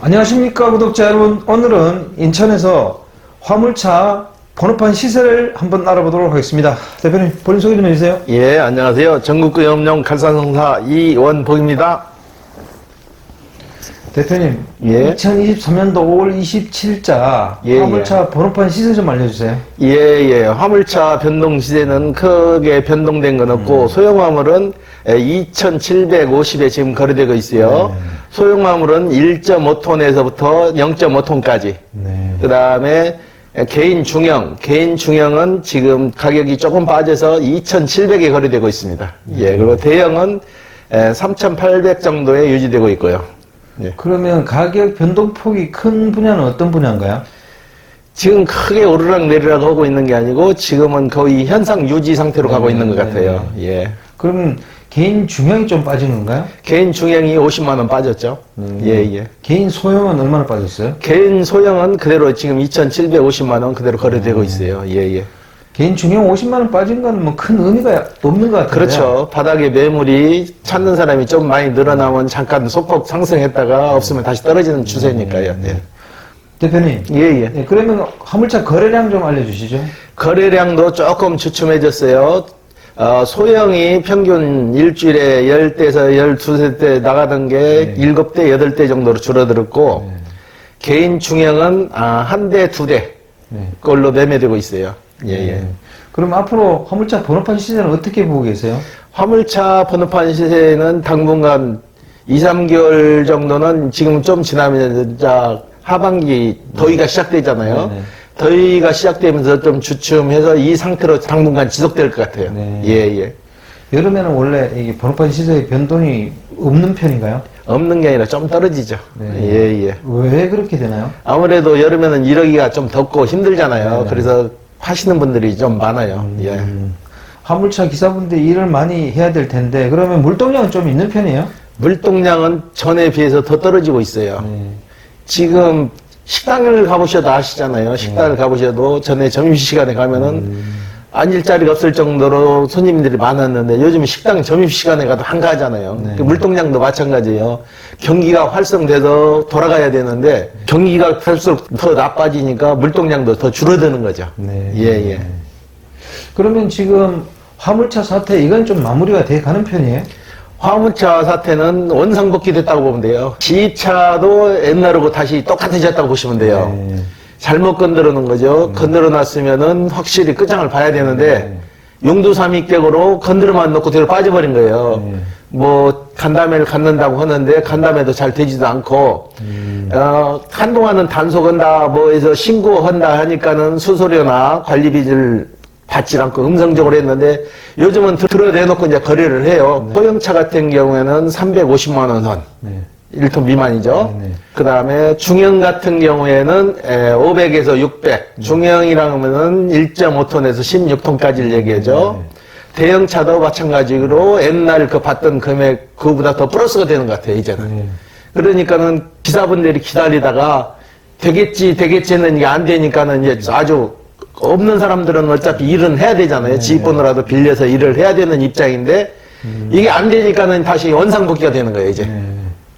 안녕하십니까 구독자 여러분 오늘은 인천에서 화물차 번호판 시세를 한번 알아보도록 하겠습니다 대표님 본인 소개 좀 해주세요 예, 안녕하세요. 전국구 염룡 칼산성사 이원복입니다. 대표님 예. 2023년도 5월 27일자 예, 화물차 번호판 시세 좀 알려주세요 예, 예. 화물차 변동 시세는 크게 변동된 건 없고, 음. 소형 화물은 2,750에 지금 거래되고 있어요. 네. 소형 화물은 1.5톤에서부터 0.5톤까지. 네. 그 다음에 개인 중형, 개인 중형은 지금 가격이 조금 빠져서 2,700에 거래되고 있습니다. 예, 그리고 대형은 3,800 정도에 유지되고 있고요. 예. 그러면 가격 변동폭이 큰 분야는 어떤 분야인가요? 지금 크게 오르락 내리락 하고 있는 게 아니고 지금은 거의 현상 유지 상태로 가고 네, 있는 것 네, 같아요. 예. 그러면 개인 중형이 좀 빠진 건가요? 개인 중형이 50만 원 빠졌죠. 음. 예, 예. 개인 소형은 얼마나 빠졌어요? 개인 소형은 그대로 지금 2,750만 원 그대로 음. 거래되고 있어요. 예, 예. 개인 중형 50만 원 빠진 건뭐큰 의미가 없는 것 같아요 그렇죠. 바닥에 매물이 찾는 사람이 좀 많이 늘어나면 잠깐 소폭 상승했다가 없으면 다시 떨어지는 추세니까요. 예. 대표님 예, 예. 네, 그러면 화물차 거래량 좀 알려주시죠. 거래량도 조금 주춤해졌어요. 어, 소형이 평균 일주일에 10대에서 12대 나가던 게 네. 7대, 8대 정도로 줄어들었고, 개인 중형은 아, 한 대, 두 대, 네. 걸로 매매되고 있어요. 예, 예. 네. 그럼 앞으로 화물차 번호판 시세는 어떻게 보고 계세요? 화물차 번호판 시세는 당분간 2, 3개월 정도는 지금 좀 지나면 자 하반기 더위가 시작되잖아요. 네 네. 더위가 시작되면서 좀 주춤해서 이 상태로 당분간 지속될 것 같아요. 네. 예, 예. 여름에는 원래 이게 번호판 시세의 변동이 없는 편인가요? 없는 게 아니라 좀 떨어지죠. 네. 예, 예. 왜 그렇게 되나요? 아무래도 여름에는 일하기가 좀 덥고 힘들잖아요. 네네. 그래서 하시는 분들이 좀 많아요. 예. 음, 화물차 기사분들 일을 많이 해야 될 텐데 그러면 물동량은 좀 있는 편이에요? 물동량은 전에 비해서 더 떨어지고 있어요. 네. 지금 식당을 가보셔도 아시잖아요. 식당을 네. 가보셔도 전에 점심시간에 가면은 음. 앉을 자리가 없을 정도로 손님들이 많았는데 요즘 식당 점심시간에 가도 한가하잖아요. 네. 그 물동량도 마찬가지예요. 경기가 활성돼서 돌아가야 되는데 경기가 갈수록 더 나빠지니까 물동량도 더 줄어드는 거죠. 네. 예, 예. 그러면 지금 화물차 사태 이건 좀 마무리가 돼 가는 편이에요? 화물차 사태는 원상복귀 됐다고 보면 돼요. 지차도 옛날하고 다시 똑같아졌다고 보시면 돼요. 네. 잘못 건드려 놓은 거죠. 건드려 놨으면은 확실히 끝장을 봐야 되는데 용두삼익격으로 건드려만 놓고 뒤로 빠져버린 거예요. 네. 뭐 간담회를 갖는다고 하는데 간담회도 잘 되지도 않고 어, 한동안은 단속한다 뭐 해서 신고한다 하니까는 수수료나 관리비를 받지 않고 음성적으로 했는데 요즘은 들어 내놓고 이제 거래를 해요. 소형차 같은 경우에는 350만 원 선. 네. 1톤 미만이죠. 네, 네. 그 다음에 중형 같은 경우에는 500에서 600. 중형이라면은 1.5톤에서 16톤까지를 얘기하죠. 대형차도 마찬가지로 옛날 그 받던 금액 그보다 더 플러스가 되는 것 같아요, 이제는. 네. 그러니까는 기사분들이 기다리다가 되겠지, 되겠지 했는데 이게 안 되니까는 이제 아주 없는 사람들은 어차피 일은 해야 되잖아요. 지번호라도 빌려서 일을 해야 되는 입장인데 이게 안 되니까는 다시 원상복귀가 되는 거예요, 이제. 네.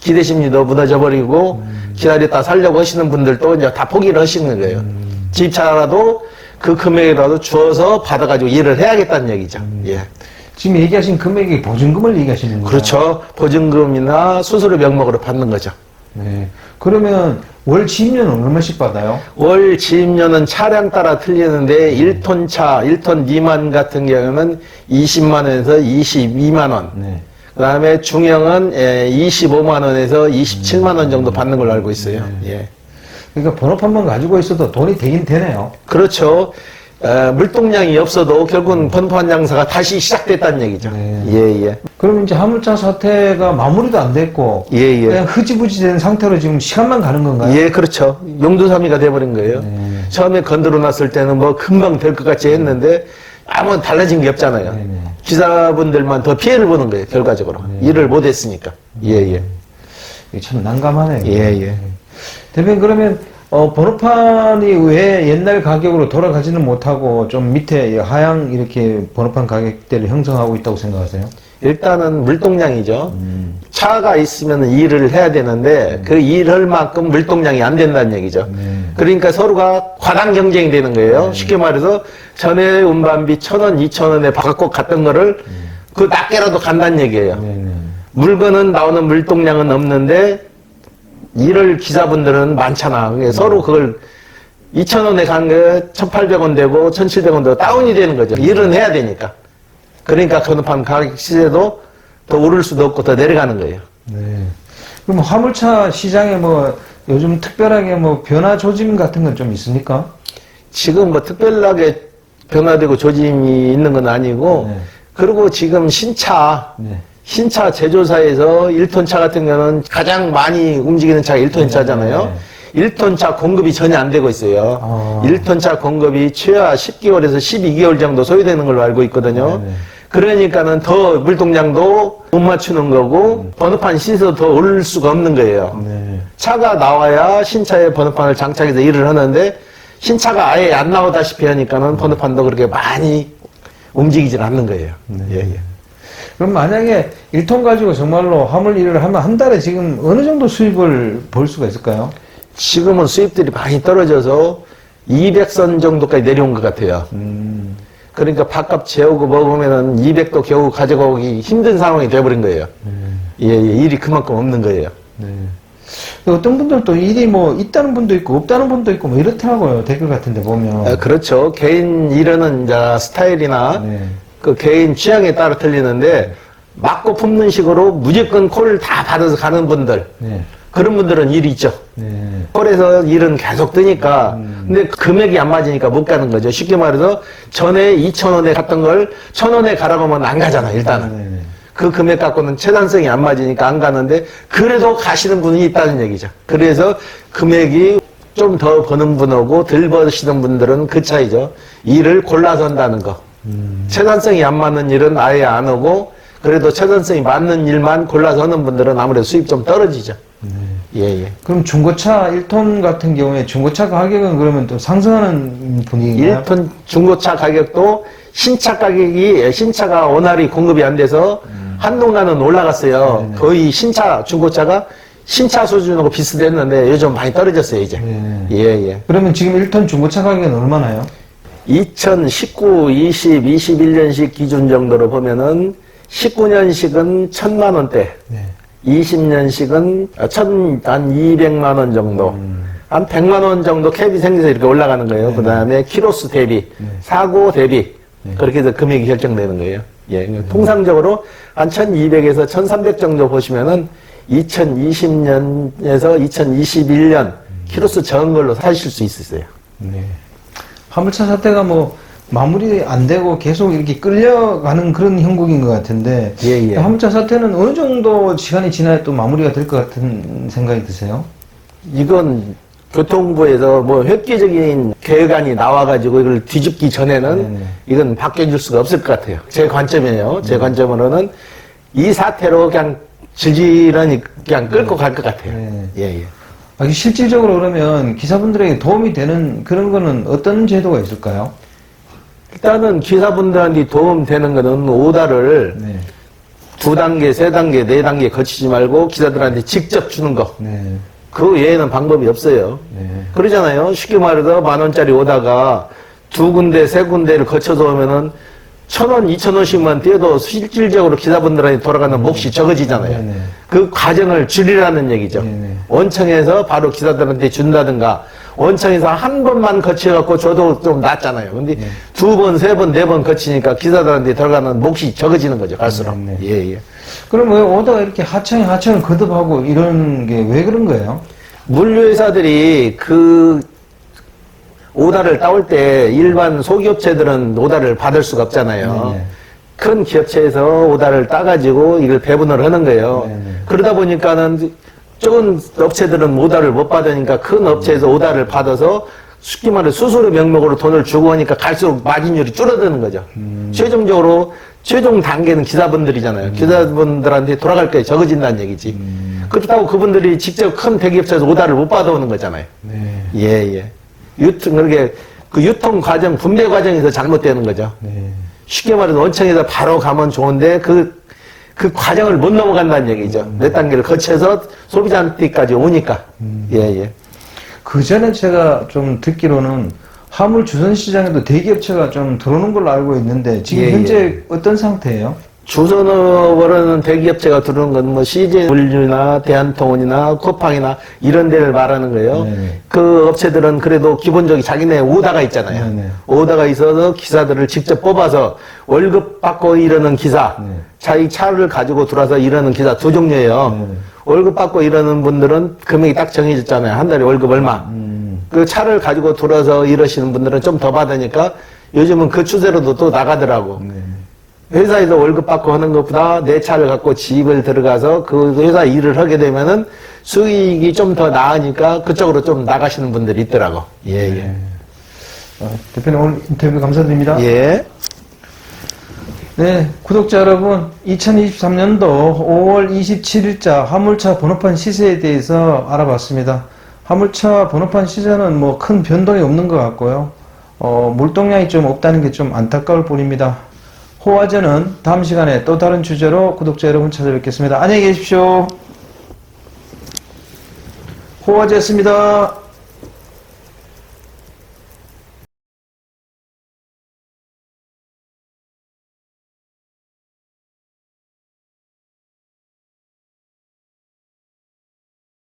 기대 심리도 무너져 버리고 기다렸다 살려고 하시는 분들도 이제 다 포기를 하시는 거예요. 집차라도 그 금액이라도 주어서 받아가지고 일을 해야겠다는 얘기죠. 예. 지금 얘기하신 금액이 보증금을 얘기하시는 거예요? 그렇죠. 보증금이나 수수료 명목으로 받는 거죠. 네. 그러면 월 지입료는 얼마씩 받아요? 월 지입료는 차량 따라 틀리는데 1톤 차, 1톤 미만 같은 경우는 20만 원에서 22만 원. 네. 그 다음에 중형은 25만 원에서 27만 원 정도 받는 걸로 알고 있어요. 예. 그러니까 번호판만 가지고 있어도 돈이 되긴 되네요. 그렇죠. 에, 물동량이 없어도 결국은 번판 장사가 다시 시작됐다는 얘기죠. 네. 예, 예. 그럼 이제 화물차 사태가 마무리도 안 됐고 예, 예. 그냥 흐지부지 된 상태로 지금 시간만 가는 건가요? 예, 그렇죠. 용두사미가 돼버린 거예요. 네. 처음에 건드려 놨을 때는 뭐 금방 될 것 같이 했는데 아무 달라진 게 없잖아요. 네, 네. 기사분들만 더 피해를 보는 거예요, 결과적으로. 일을 못 했으니까. 예, 예. 이게 참 난감하네요. 예, 예. 대표님 그러면 어, 번호판이 왜 옛날 가격으로 돌아가지는 못하고 좀 밑에 하향 이렇게 번호판 가격대를 형성하고 있다고 생각하세요? 일단은 물동량이죠. 음. 차가 있으면 일을 해야 되는데 그 일할 만큼 물동량이 안 된다는 얘기죠. 네. 그러니까 서로가 과당 경쟁이 되는 거예요. 쉽게 말해서 전에 운반비 천 원, 이천 원에 바꿔 갔던 거를 그 낮게라도 간다는 얘기예요. 네 네. 물건은 나오는 물동량은 없는데 일을 기사분들은 많잖아. 그게 서로 그걸 2,000원에 간 게 1,800원 되고 1,700원 되고 다운이 되는 거죠. 일은 해야 되니까. 그러니까 건너판 가격 시세도 더 오를 수도 없고 더 내려가는 거예요. 네. 그럼 화물차 시장에 뭐 요즘 특별하게 뭐 변화 조짐 같은 건 좀 있습니까? 지금 뭐 특별하게 변화되고 조짐이 있는 건 아니고 네. 그리고 지금 신차 네. 신차 제조사에서 1톤 차 같은 경우는 가장 많이 움직이는 차가 1톤 차잖아요. 1톤 차 공급이 전혀 안 되고 있어요. 아. 1톤 차 공급이 최하 10개월에서 12개월 정도 소요되는 걸로 알고 있거든요. 네네. 그러니까는 더 물동량도 못 맞추는 거고 번호판 시세도 더 오를 수가 없는 거예요. 네. 차가 나와야 신차에 번호판을 장착해서 일을 하는데 신차가 아예 안 나오다시피 하니까는 번호판도 그렇게 많이 움직이질 않는 거예요. 예, 예. 그럼 만약에 1톤 가지고 정말로 화물 일을 하면 한 달에 지금 어느 정도 수입을 볼 수가 있을까요? 지금은 수입들이 많이 떨어져서 200선 정도까지 내려온 것 같아요. 음. 그러니까 밥값 재우고 먹으면은 200도 겨우 가져가기 힘든 상황이 돼버린 거예요. 예, 예, 일이 그만큼 없는 거예요. 네. 어떤 분들도 일이 뭐 있다는 분도 있고 없다는 분도 있고 뭐 이렇더라고요. 댓글 같은 데 보면. 아, 그렇죠. 개인 일하는 이제 스타일이나 네. 그 개인 취향에 따라 틀리는데 맞고 품는 식으로 무조건 콜을 다 받아서 가는 분들 네. 그런 분들은 일이 있죠. 네. 콜에서 일은 계속 뜨니까 근데 금액이 안 맞으니까 못 가는 거죠. 쉽게 말해서 전에 2,000원에 갔던 걸 1,000원에 가라고 하면 안 가잖아, 일단은. 네, 네. 그 금액 갖고는 체단성이 안 맞으니까 안 가는데 그래도 가시는 분이 있다는 얘기죠. 그래서 금액이 좀 더 버는 분하고 덜 버시는 분들은 그 차이죠. 일을 골라서 한다는 거. 체단성이 안 맞는 일은 아예 안 오고 그래도 체단성이 맞는 일만 골라서 하는 분들은 아무래도 수입 좀 떨어지죠. 예, 예. 그럼 중고차 1톤 같은 경우에 중고차 가격은 그러면 또 상승하는 분위기인가요? 1톤 중고차 가격도 신차 가격이 신차가 원활히 공급이 안 돼서 한동안은 올라갔어요. 거의 신차 중고차가 신차 수준하고 비슷했는데 요즘 많이 떨어졌어요 이제. 네. 예 예. 그러면 지금 1톤 중고차 가격은 얼마나요? 2019, 20, 21년식 기준 정도로 보면은 19년식은 천만 원대, 네. 20년식은 천, 한 200만 원 정도. 한 100만 원 정도 캡이 생겨서 이렇게 올라가는 거예요. 그 다음에 키로수 대비, 사고 대비. 그렇게 해서 금액이 결정되는 거예요. 예. 통상적으로 한 1200에서 1300 정도 보시면은 2020년에서 2021년 키로수 적은 걸로 사실 수 있으세요. 네. 화물차 사태가 뭐 마무리 안 되고 계속 이렇게 끌려가는 그런 형국인 것 같은데 예, 예. 화물차 사태는 어느 정도 시간이 지나야 또 마무리가 될 것 같은 생각이 드세요? 이건 교통부에서 뭐 획기적인 계획안이 나와가지고 이걸 뒤집기 전에는 네네. 이건 바뀌어줄 수가 없을 것 같아요. 제 관점이에요. 제 관점으로는 이 사태로 그냥 질질하니 그냥 끌고 갈 것 같아요. 네. 예, 예. 아, 실질적으로 그러면 기사분들에게 도움이 되는 그런 거는 어떤 제도가 있을까요? 일단은 기사분들한테 도움되는 거는 오다를 네. 두 단계, 세 단계, 네 단계 거치지 말고 기사들한테 직접 주는 거. 네. 그 외에는 방법이 없어요. 네. 그러잖아요. 쉽게 말해서 만 원짜리 오다가 두 군데, 세 군데를 거쳐서 오면은 천 원, 이천 원씩만 떼도 실질적으로 기사분들한테 돌아가는 몫이 적어지잖아요. 네네. 그 과정을 줄이라는 얘기죠. 네네. 원청에서 바로 기사들한테 준다든가 원청에서 한 번만 거쳐갖고 줘도 좀 낫잖아요. 근데 네. 두 번, 세 번, 네 번 거치니까 기사들한테 들어가는 몫이 적어지는 거죠. 갈수록. 네 네. 예, 예. 그럼 왜 오다가 이렇게 하청에 하청을 거듭하고 이런 게 왜 그런 거예요? 물류회사들이 그 오다를 따올 때 일반 소기업체들은 오다를 받을 수가 없잖아요. 네네. 큰 기업체에서 오다를 따가지고 이걸 배분을 하는 거예요. 네네. 그러다 보니까는 적은 업체들은 오다를 못 받으니까 큰 업체에서 오다를 받아서 쉽게 말해 수수료 명목으로 돈을 주고 하니까 갈수록 마진율이 줄어드는 거죠. 음. 최종적으로 최종 단계는 기사분들이잖아요. 기사분들한테 돌아갈 게 적어진다는 얘기지. 음. 그렇다고 그분들이 직접 큰 대기업체에서 오다를 못 받아오는 거잖아요. 네. 예, 예. 유통, 그렇게 그 유통 과정, 분배 과정에서 잘못되는 거죠. 네. 쉽게 말해서 원청에서 바로 가면 좋은데 그 그 과정을 못 넘어간다는 얘기죠. 몇 단계를 거쳐서 소비자한테까지 오니까. 예, 예. 그 전에 제가 좀 듣기로는 화물 주선 시장에도 대기업체가 좀 들어오는 걸로 알고 있는데 지금 예, 현재 어떤 상태예요? 주선업으로는 대기업체가 들어오는 건 뭐 CJ 물류나 대한통운이나 쿠팡이나 이런 데를 말하는 거예요. 네네. 그 업체들은 그래도 기본적인 자기네 오다가 있잖아요. 네네. 오다가 있어서 기사들을 직접 뽑아서 월급 받고 이러는 기사, 네. 자기 차를 가지고 들어와서 일하는 기사 두 종류예요. 네네. 월급 받고 일하는 분들은 금액이 딱 정해졌잖아요. 한 달에 월급 얼마. 음. 그 차를 가지고 돌아서 일하시는 분들은 좀 더 받으니까 요즘은 그 추세로도 또 나가더라고. 네. 회사에서 월급 받고 하는 것보다 내 차를 갖고 집을 들어가서 그 회사 일을 하게 되면은 수익이 좀 더 나으니까 그쪽으로 좀 나가시는 분들이 있더라고. 예, 예. 어, 대표님 오늘 인터뷰 감사드립니다. 예. 네, 구독자 여러분, 2023년도 5월 27일자 화물차 번호판 시세에 대해서 알아봤습니다. 화물차 번호판 시세는 뭐 큰 변동이 없는 것 같고요. 어, 물동량이 좀 없다는 게 좀 안타까울 뿐입니다. 호화제는 다음 시간에 또 다른 주제로 구독자 여러분 찾아뵙겠습니다. 안녕히 계십시오. 호화제였습니다.